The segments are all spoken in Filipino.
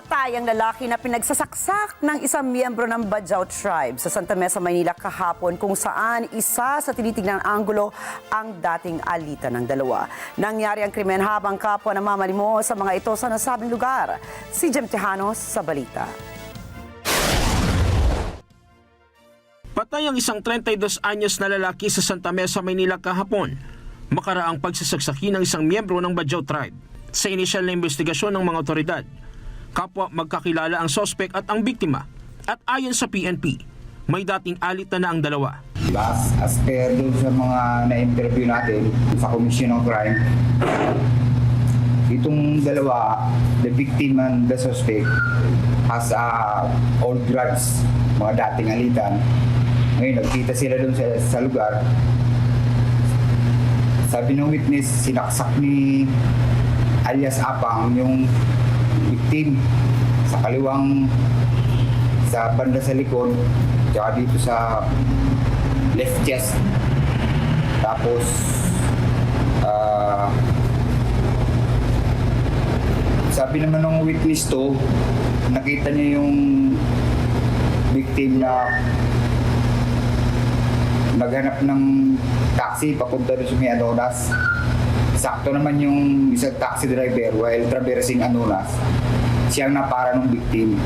Patay ang lalaki na pinagsasaksak ng isang miyembro ng Bajau tribe sa Santa Mesa, Maynila kahapon kung saan isa sa tinitingnan anggulo ang dating alita ng dalawa. Nangyari ang krimen habang kapwa na mamalimo sa mga ito sa nasabing lugar. Si Jem Tejanos sa balita. Patay ang isang 32 anyos na lalaki sa Santa Mesa, Maynila kahapon. Makaraang pagsasaksaki ng isang miyembro ng Bajau tribe. Sa inisyal na investigasyon ng mga otoridad, kapwa magkakilala ang sospek at ang biktima. At ayon sa PNP, may dating alit na ang dalawa. As, as per dun sa mga na-interview natin sa Commission of Crime, itong dalawa, the victim and the suspect, has uh, old drugs, mga dating alitan. Ngayon, nagkita sila dun sa, sa lugar. Sabi ng witness, sinaksak ni alias Apang yung victim sa kaliwang sa banda sa likod tsaka dito sa left chest. Tapos ah, sabi naman ng witness to nakita niya yung victim na naghanap ng taxi papunta doon sa may Anonas sakto naman yung isang taxi driver while traversing Anonas siyang napara ng victim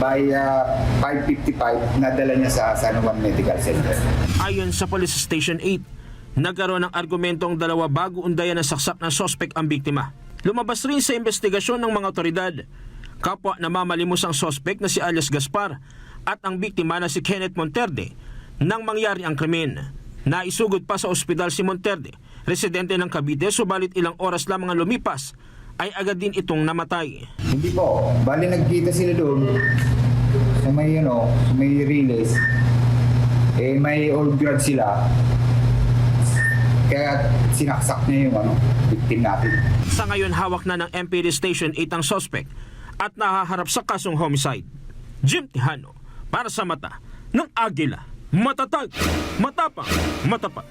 by ah, 5.55 nadala niya sa San Juan Medical Center Ayon sa Police Station 8, nagkaroon ng argumento ang dalawa bago undayan ng saksak ng sospek ang biktima. Lumabas rin sa investigasyon ng mga otoridad, kapwa na mamalimos ang sospek na si alias Gaspar at ang biktima na si Kenneth Monterde nang mangyari ang krimen. Naisugod pa sa ospital si Monterde, residente ng Cavite, subalit ilang oras lamang ang lumipas ay agad din itong namatay. Hindi po. Bali nagkita sila doon sa may ano, sa may release. Eh may old grad sila. Kaya sinaksak niya yung ano, victim natin. Sa ngayon hawak na ng MPD Station 8 ang suspect at nahaharap sa kasong homicide. Jim Tijano, para sa mata ng Agila. Matatag, matapang, matapat.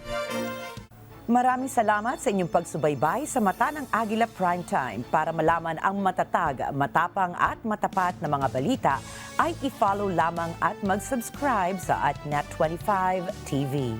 Maraming salamat sa inyong pagsubaybay sa Mata ng Agila Primetime. Para malaman ang matatag, matapang at matapat na mga balita, ay i-follow lamang at mag-subscribe sa AtNet25 TV.